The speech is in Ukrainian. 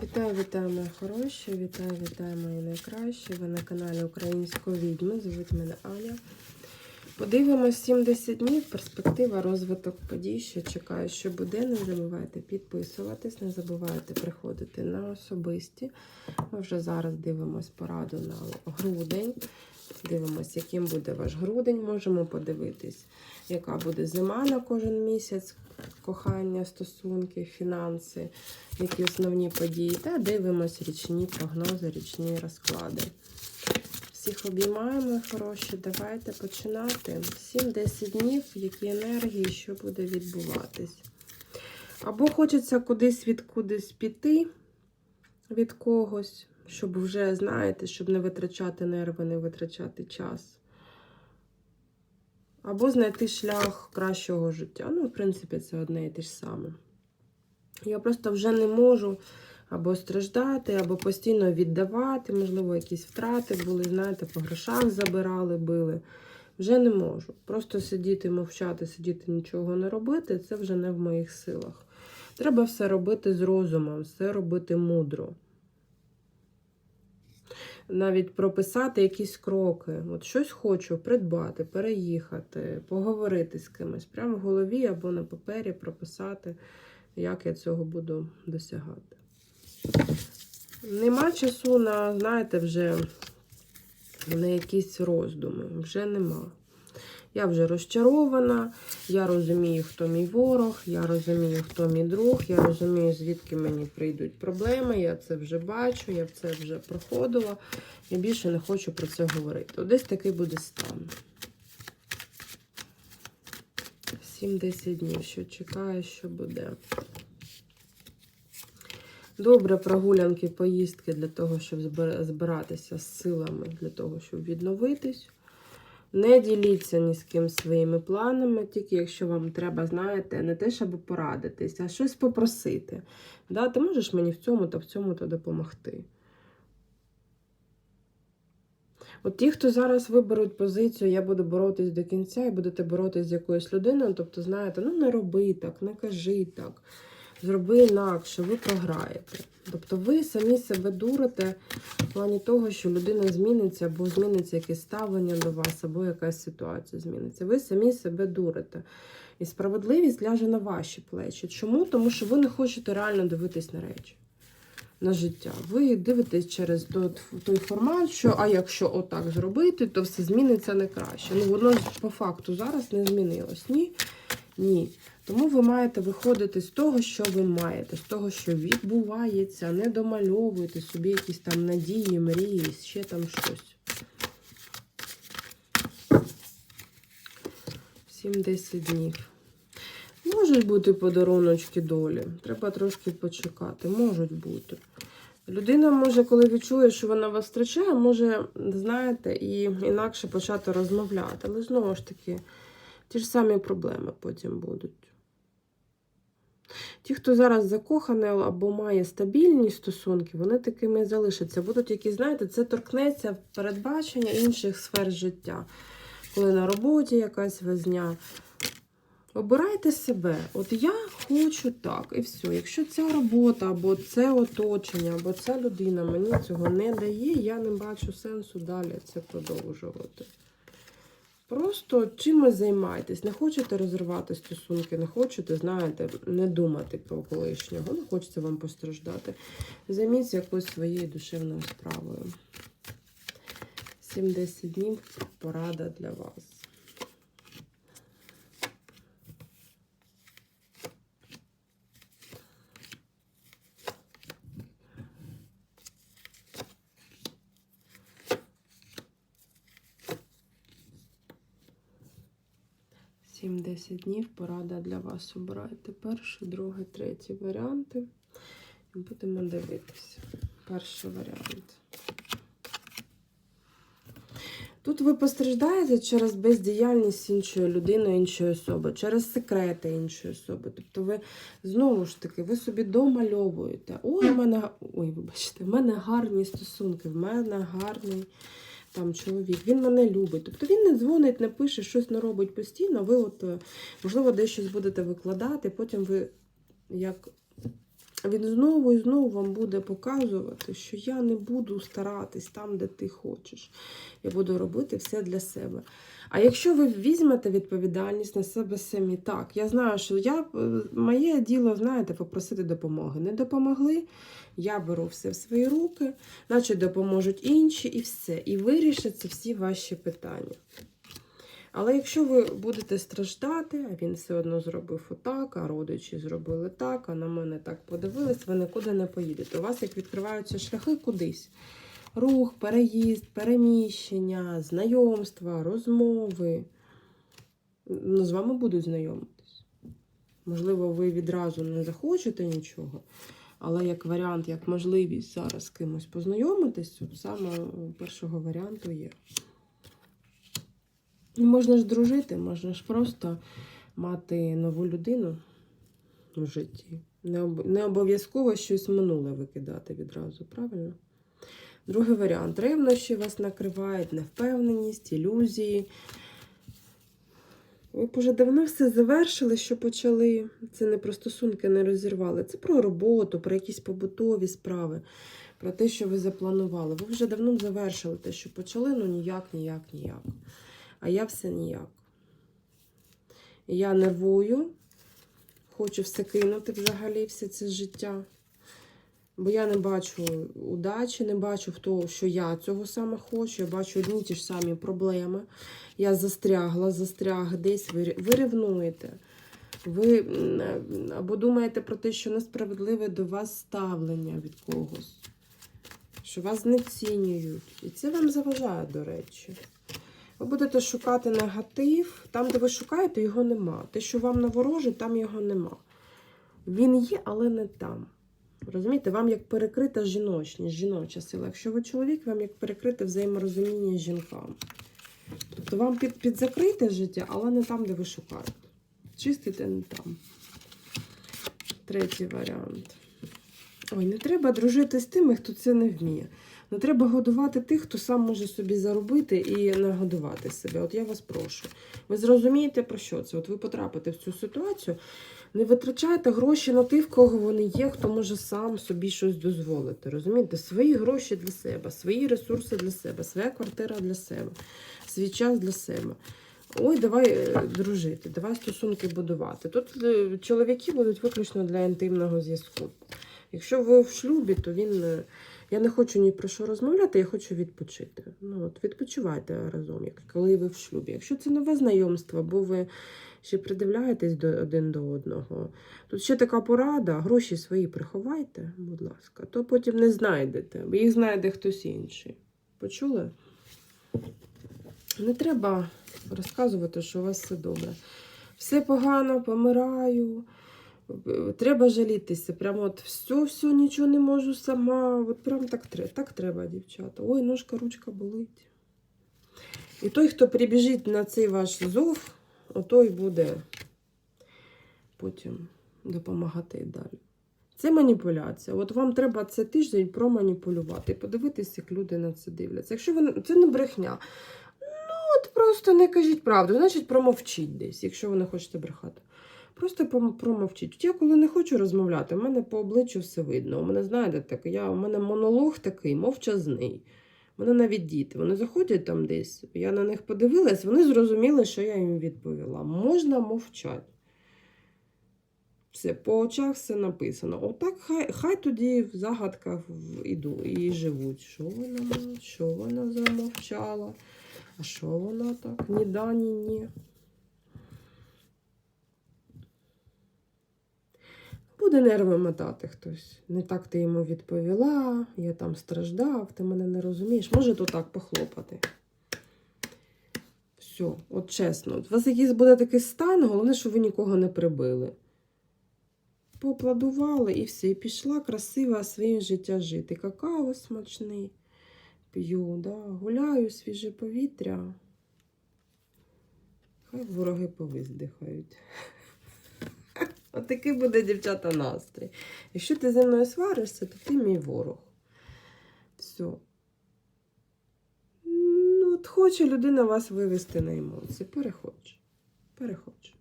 Вітаю, вітаю, мої хороші, вітаю, вітаю, мої найкращі. Ви на каналі Української відьми. Звуть мене Аня. Подивимось 70 днів, перспектива, розвиток подій, що чекаю, що буде. Не забувайте підписуватись, не забувайте приходити на особисті. Ми вже зараз дивимось пораду на грудень. Дивимось, яким буде ваш грудень. Можемо подивитись, яка буде зима на кожен місяць, кохання, стосунки, фінанси, які основні події. Та дивимось річні прогнози, річні розклади. Всіх обіймаємо, хороші. Давайте починати. 7-10 днів, які енергії, що буде відбуватись. Або хочеться кудись від кудись піти від когось, щоб вже, знаєте, щоб не витрачати нерви, не витрачати час. Або знайти шлях кращого життя. Ну, в принципі, це одне і те ж саме. Я просто вже не можу або страждати, або постійно віддавати, можливо, якісь втрати були, знаєте, по грошах забирали, били. Вже не можу. Просто сидіти, мовчати, сидіти, нічого не робити це вже не в моїх силах. Треба все робити з розумом, все робити мудро. Навіть прописати якісь кроки. От щось хочу придбати, переїхати, поговорити з кимось. Прямо в голові або на папері прописати, як я цього буду досягати. Нема часу на, знаєте, вже на якісь роздуми. Вже нема. Я вже розчарована, я розумію, хто мій ворог, я розумію, хто мій друг, я розумію, звідки мені прийдуть проблеми. Я це вже бачу, я це вже проходила. Я більше не хочу про це говорити. Десь такий буде стан. 7-10 днів, що чекає, що буде. Добре прогулянки, поїздки для того, щоб збиратися з силами, для того, щоб відновитись. Не діліться ні з ким своїми планами, тільки якщо вам треба, знаєте, не те, щоб порадитись, а щось попросити. Да, ти можеш мені в цьому та в цьому то допомогти. От ті, хто зараз виберуть позицію, я буду боротись до кінця і будете боротись з якоюсь людиною, тобто, знаєте, ну не роби так, не кажи так, зроби інакше, ви програєте. Тобто ви самі себе дурите в плані того, що людина зміниться, або зміниться якесь ставлення до вас, або якась ситуація зміниться. Ви самі себе дурите. І справедливість ляже на ваші плечі. Чому? Тому що ви не хочете реально дивитись на речі, на життя. Ви дивитесь через той, формат, що а якщо отак зробити, то все зміниться не краще. Ну, воно по факту зараз не змінилось. Ні. Ні. Тому ви маєте виходити з того, що ви маєте, з того, що відбувається, не домальовуйте собі якісь там надії, мрії, ще там щось. 7-10 днів. Можуть бути подаруночки долі. Треба трошки почекати. Можуть бути. Людина може, коли відчує, що вона вас втрачає, може, знаєте, і інакше почати розмовляти. Але знову ж таки, ті ж самі проблеми потім будуть. Ті, хто зараз закоханий або має стабільні стосунки, вони такими і залишаться. Будуть якісь, знаєте, це торкнеться передбачення інших сфер життя. Коли на роботі якась везня. Обирайте себе. От я хочу так, і все. Якщо ця робота, або це оточення, або ця людина мені цього не дає, я не бачу сенсу далі це продовжувати. Просто чимось займайтесь. Не хочете розривати стосунки, не хочете, знаєте, не думати про колишнього, не хочеться вам постраждати. Займіться якоюсь своєю душевною справою. 70 днів порада для вас. Сім-десять днів порада для вас. Обирайте перший, другий, третій варіанти. І будемо дивитися. Перший варіант. Тут ви постраждаєте через бездіяльність іншої людини, іншої особи, через секрети іншої особи. Тобто ви знову ж таки ви собі домальовуєте. Ой, в мене ой, вибачте, в мене гарні стосунки, в мене гарний там чоловік, він мене любить. Тобто він не дзвонить, не пише, щось не робить постійно. Ви, от, е, можливо, десь щось будете викладати, потім ви як він знову і знову вам буде показувати, що я не буду старатись там, де ти хочеш. Я буду робити все для себе. А якщо ви візьмете відповідальність на себе самі, так, я знаю, що я, е, моє діло, знаєте, попросити допомоги. Не допомогли, я беру все в свої руки, значить допоможуть інші, і все. І вирішаться всі ваші питання. Але якщо ви будете страждати, а він все одно зробив отак, а родичі зробили так, а на мене так подивились, ви нікуди не поїдете. У вас як відкриваються шляхи кудись. Рух, переїзд, переміщення, знайомства, розмови. Ну, з вами будуть знайомитись. Можливо, ви відразу не захочете нічого, але як варіант, як можливість зараз з кимось познайомитись, от саме першого варіанту є. Можна ж дружити, можна ж просто мати нову людину в житті. Не обов'язково щось минуле викидати відразу, правильно? Другий варіант. Ревнощі вас накривають, невпевненість, ілюзії. Ви б уже давно все завершили, що почали. Це не про стосунки не розірвали. Це про роботу, про якісь побутові справи, про те, що ви запланували. Ви вже давно завершили те, що почали, ну ніяк, ніяк, ніяк. А я все ніяк. Я нервую, хочу все кинути взагалі, все це життя. Бо я не бачу удачі, не бачу тому, що я цього саме хочу. Я бачу одні ті ж самі проблеми. Я застрягла, застряг десь, ви, ревнуєте. Ви або думаєте про те, що несправедливе до вас ставлення від когось, що вас не цінюють. І це вам заважає, до речі. Ви будете шукати негатив, там, де ви шукаєте, його нема. Те, що вам наворожить, там його нема. Він є, але не там. Розумієте, вам як перекрита жіночність, жіноча сила. Якщо ви чоловік, вам як перекрите взаєморозуміння з жінками. Тобто вам під закрите життя, але не там, де ви шукаєте. Чистите не там. Третій варіант. Ой, не треба дружити з тими, хто це не вміє. Не треба годувати тих, хто сам може собі заробити і нагодувати себе. От я вас прошу. Ви зрозумієте про що це? От ви потрапите в цю ситуацію. Не витрачайте гроші на тих, в кого вони є, хто може сам собі щось дозволити. Розумієте? Свої гроші для себе, свої ресурси для себе, своя квартира для себе, свій час для себе. Ой, давай е, дружити, давай стосунки будувати. Тут е, чоловіки будуть виключно для інтимного зв'язку. Якщо ви в шлюбі, то він. е, Я не хочу ні про що розмовляти, я хочу відпочити. Ну, от Відпочивайте разом, коли ви в шлюбі. Якщо це нове знайомство, бо ви ще придивляєтесь до один до одного. Тут ще така порада: гроші свої приховайте, будь ласка, то потім не знайдете, бо їх знайде хтось інший. Почули? Не треба розказувати, що у вас все добре. Все погано, помираю. Треба жалітися. Прямо от все, все, нічого не можу сама. От прям так, так треба, дівчата. Ой, ножка, ручка болить. І той, хто прибіжить на цей ваш зов, отой буде потім допомагати і далі. Це маніпуляція. От вам треба цей тиждень проманіпулювати подивитися, як люди на це дивляться. Якщо ви це не брехня, ну от просто не кажіть правду, значить промовчіть десь, якщо ви не хочете брехати. Просто промовчіть. Я коли не хочу розмовляти, в мене по обличчю все видно. У мене, знаєте, так, я, у мене монолог такий, мовчазний. У мене навіть діти. Вони заходять там десь. Я на них подивилась, вони зрозуміли, що я їм відповіла. Можна мовчати. Все, по очах все написано. Отак хай, хай тоді в загадках іду і живуть. Що вона, що вона замовчала? А що вона так? Ні да, ні ні. Буде нерви мотати хтось. Не так ти йому відповіла, я там страждав, ти мене не розумієш. Може то так похлопати. Все, от чесно, у вас якийсь буде такий стан, головне, щоб ви нікого не прибили. Поаплодували і все. І пішла красива своє життя жити. Какао смачний п'ю, да? гуляю, свіже повітря. Хай вороги повиздихають. Отакий буде, дівчата, настрій. Якщо ти зі мною сваришся, то ти мій ворог. Все. Ну, от хоче людина вас вивести на емоції. Перехоче. Перехоче.